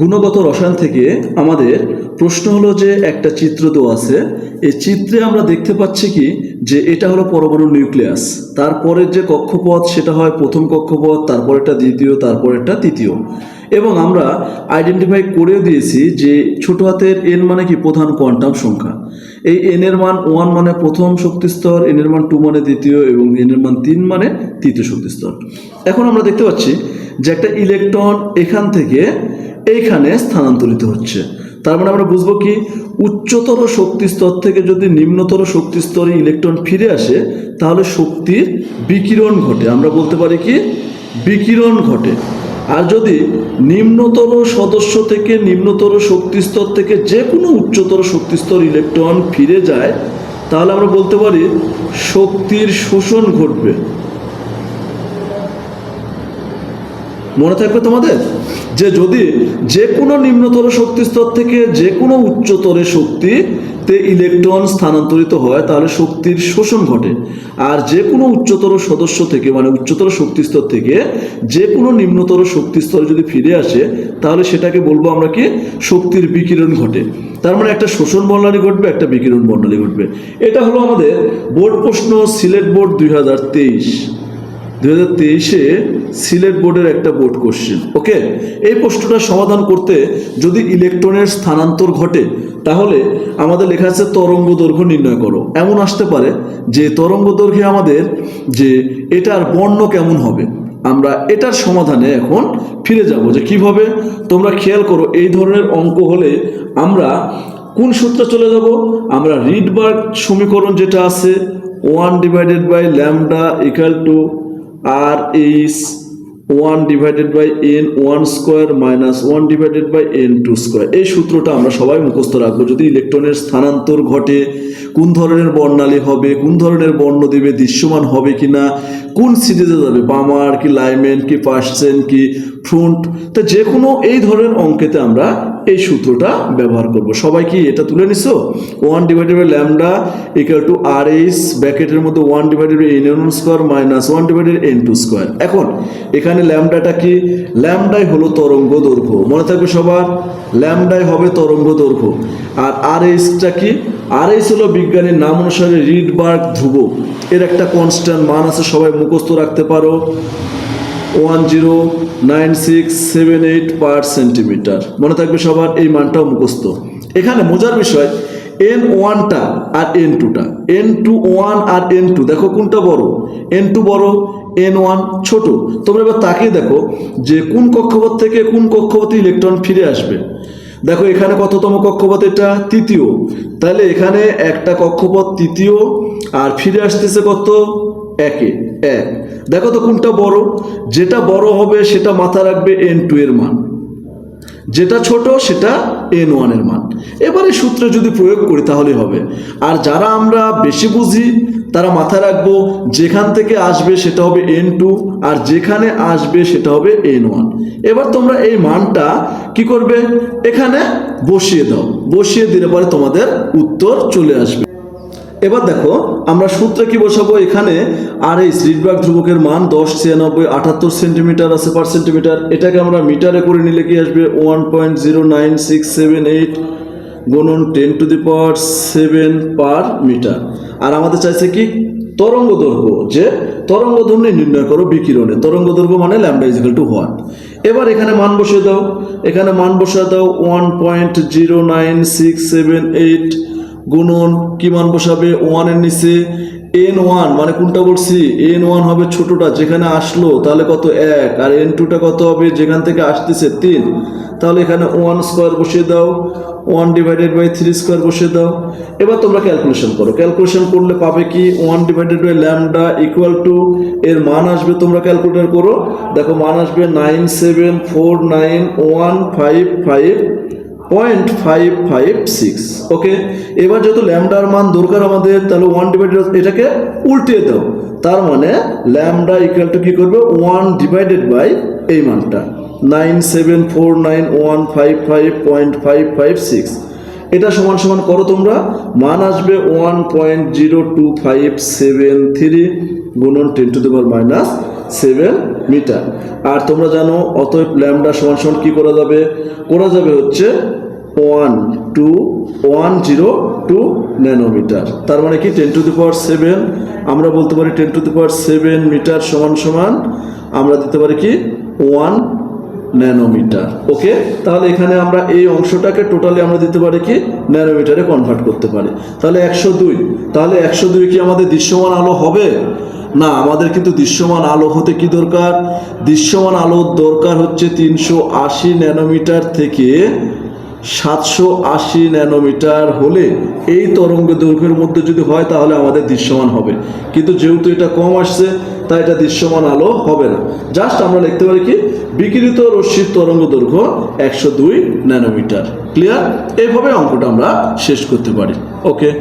গুণগত রসায়ন থেকে আমাদের প্রশ্ন হলো যে একটা চিত্র দেওয়া আছে। এই চিত্রে আমরা দেখতে পাচ্ছি কি যে এটা হলো পরমাণু নিউক্লিয়াস। তারপরের যে কক্ষপথ সেটা হয় প্রথম কক্ষপথ, তারপরেরটা দ্বিতীয়, তারপরেরটা তৃতীয়। এবং আমরা আইডেন্টিফাই করে দিয়েছি যে ছোট হাতের এন মানে কি প্রধান কোয়ান্টাম সংখ্যা। এই এন এর মান ওয়ান মানে প্রথম শক্তিস্তর এন এর মান টু মানে দ্বিতীয় এবং এন এর মান তিন মানে তৃতীয় শক্তিস্তর। এখন আমরা দেখতে পাচ্ছি যে একটা ইলেকট্রন এখান থেকে এইখানে স্থানান্তরিত হচ্ছে। তার মানে আমরা বুঝব কি, উচ্চতর শক্তি স্তর থেকে যদি নিম্নতর শক্তি স্তরে ইলেকট্রন ফিরে আসে, তাহলে শক্তির বিকিরণ ঘটে। আমরা বলতে পারি কি, বিকিরণ ঘটে। আর যদি নিম্নতর সদস্য থেকে নিম্নতর শক্তি স্তর থেকে যে কোনো উচ্চতর শক্তি স্তর ইলেকট্রন ফিরে যায়, তাহলে আমরা বলতে পারি শক্তির শোষণ ঘটবে। মনে থাকবে তোমাদের? যে যদি যে কোনো নিম্নতর শক্তি স্তর থেকে যে কোনো উচ্চতরে শক্তিতে ইলেকট্রন স্থানান্তরিত হয়, তাহলে শক্তির শোষণ ঘটে। আর যে কোনো উচ্চতর সদস্য থেকে মানে উচ্চতর শক্তি স্তর থেকে যে কোনো নিম্নতর শক্তি স্তরে যদি ফিরে আসে, তাহলে সেটাকে বলব আমরা কি? শক্তির বিকিরণ ঘটে। তার মানে একটা শোষণ বর্ণালী ঘটবে, একটা বিকিরণ বর্ণালী ঘটবে। এটা হলো আমাদের বোর্ড প্রশ্ন সিলেট বোর্ড দুই হাজার তেইশ। দুই হাজার তেইশে সিলেট বোর্ডের একটা বোর্ড কোশ্চেন ওকে এই প্রশ্নটা সমাধান করতে যদি ইলেকট্রনের স্থানান্তর ঘটে, তাহলে আমাদের লেখা আছে তরঙ্গ দৈর্ঘ্য নির্ণয় করো। এমন আসতে পারে যে তরঙ্গ দৈর্ঘ্যে আমাদের যে এটার বর্ণ কেমন হবে, আমরা এটার সমাধানে এখন ফিরে যাব যে কীভাবে, তোমরা খেয়াল করো এই ধরনের অঙ্ক হলে আমরা কোন সূত্রে চলে যাব? আমরা রিডবার্গ সমীকরণ যেটা আছে one divided by lambda equal to R H one divided by N one square minus one divided by N two square এই সূত্রটা আমরা সবাই মুখস্থ রাখব। যদি ইলেকট্রনের স্থানান্তর ঘটে কোন ধরনের বর্ণালী হবে, কোন ধরনের বর্ণ দিবে, দৃশ্যমান হবে কি না কোন সিরিজে যাবে বামার কি লাইমেন কি পার্সেন কি ফ্রন্ট তা যে কোনো এই ধরনের অঙ্কেতে আমরা এই সূত্রটা ব্যবহার করব। সবাই কি এটা তুলে নিছো? One divided by lambda equal to R H ব্র্যাকেটের মধ্যে one divided by N one square minus one divided N two square এখন, এখানে ল্যামডাটা কি? ল্যামডাই হলো তরঙ্গ দৈর্ঘ্য। মনে থাকবে সবার? ল্যামডাই হবে তরঙ্গ দৈর্ঘ্য। আর আর এইচটা কি? আর এইচ হলো বিজ্ঞানীর নাম অনুসারে রিডবার্গ ধ্রুবক। এর একটা কনস্ট্যান্ট মান আছে, সবাই মুখস্থ রাখতে পারো। One zero nine six seven eight per centimetre মনে থাকবে সবার এই মানটাও মুখস্থ। এখানে মজার বিষয় এন ওয়ানটা আর এন টুটা এন টু ওয়ান আর এন টু দেখো কোনটা বড়। এন টু বড় এন ওয়ান ছোট। তোমরা এবার তাকিয়ে দেখো যে কোন কক্ষপথ থেকে কোন কক্ষপথে ইলেকট্রন ফিরে আসবে। দেখো, এখানে কততম কক্ষপথ? এটা তৃতীয়। তাহলে এখানে একটা কক্ষপথ তৃতীয়, আর ফিরে আসতেছে কত? একে, এক। দেখো তো কোনটা বড়? যেটা বড় হবে সেটা মাথা রাখবে এন টু এর মান। যেটা ছোট সেটা এন ওয়ানের মান। এবারে সূত্রে যদি প্রয়োগ করি তাহলে হবে। আর যারা আমরা বেশি বুঝি তারা মাথায় রাখব, যেখান থেকে আসবে সেটা হবে এন টু আর যেখানে আসবে সেটা হবে এন ওয়ান এবার তোমরা এই মানটা কি করবে? এখানে বসিয়ে দাও। বসিয়ে দিলে পরে তোমাদের উত্তর চলে আসবে। এবার দেখো, আমরা সূত্রে কি বসাবো? এখানে আর এই রিডবার্গ ধ্রুবকের মান দশ, ছিয়ানব্বই, আটাত্তর সেন্টিমিটার আছে পার সেন্টিমিটার। এটাকে আমরা মিটারে করে নিলে কি আসবে? One point zero nine six seven eight গুণন ten to the power seven per metre আর আমাদের চাইছে কি? তরঙ্গ দৈর্ঘ্য, যে তরঙ্গ দৈর্ঘ্য নির্ণয় করো বিকিরণে। তরঙ্গ দৈর্ঘ্য মানে ল্যামডা ইজিক্যাল টু ওয়ান এবার এখানে মান বসিয়ে দাও। এখানে মান বসিয়ে দাও one point zero nine six seven eight গুণন। কি মান বসাবে? ওয়ানের নিচে। এন ওয়ান মানে কোনটা বলছি? এন ওয়ান হবে ছোটটা, যেখানে আসলো, তাহলে কত? এক। আর এন টুটা কত হবে? যেখান থেকে আসতেছে তিন। তাহলে এখানে ওয়ান স্কোয়ার বসিয়ে দাও। One divided by three square বসিয়ে দাও। এবার তোমরা ক্যালকুলেশন করো। ক্যালকুলেশন করলে পাবে কি? One divided by lambda equal to এর মান আসবে তোমরা ক্যালকুলেটর করো। দেখো মান আসবে nine seven four nine one five five point five five six okay এবার যেহেতু ল্যামডার মান দরকার আমাদের, তাহলে ওয়ান ডিভাইডেড এটাকে উল্টিয়ে দাও। তার মানে ল্যামডা ইকুয়াল টু কী করবে? ওয়ান ডিভাইডেড বাই এই মানটা। Nine seven four nine one five five point five five six. এটা সমান সমান করো তোমরা। মান আসবে one point zero two five seven three গুণন ten to the power minus seven metre. আর তোমরা জানো, অতএব ল্যামডা সমান সমান কি করা যাবে? করা যাবে হচ্ছে one two one zero two nanometre. তার মানে কি? Ten to the power seven, আমরা বলতে পারি ten to the power seven metre সমান সমান, আমরা দিতে পারি কি? One nanometre. ওকে? তাহলে এখানে আমরা এই অংশটাকে টোটালি আমরা দিতে পারি কি? ন্যানোমিটারে কনভার্ট করতে পারি। তাহলে একশো দুই। তাহলে একশো দুই কি আমাদের দৃশ্যমান আলো হবে? না, আমাদের কিন্তু দৃশ্যমান আলো হতে কি দরকার? দৃশ্যমান আলোর দরকার হচ্ছে তিনশো আশি ন্যানোমিটার থেকে সাতশো আশি ন্যানোমিটার হলে এই তরঙ্গ দৈর্ঘ্যের মধ্যে যদি হয় তাহলে আমাদের দৃশ্যমান হবে। কিন্তু যেহেতু এটা কম আসছে, তাই এটা দৃশ্যমান আলো হবে না। জাস্ট আমরা লিখতে পারি কি? বিকৃত রশ্মির তরঙ্গ দৈর্ঘ্য একশো দুই ন্যানোমিটার। ক্লিয়ার? এইভাবে অঙ্কটা আমরা শেষ করতে পারি। ওকে?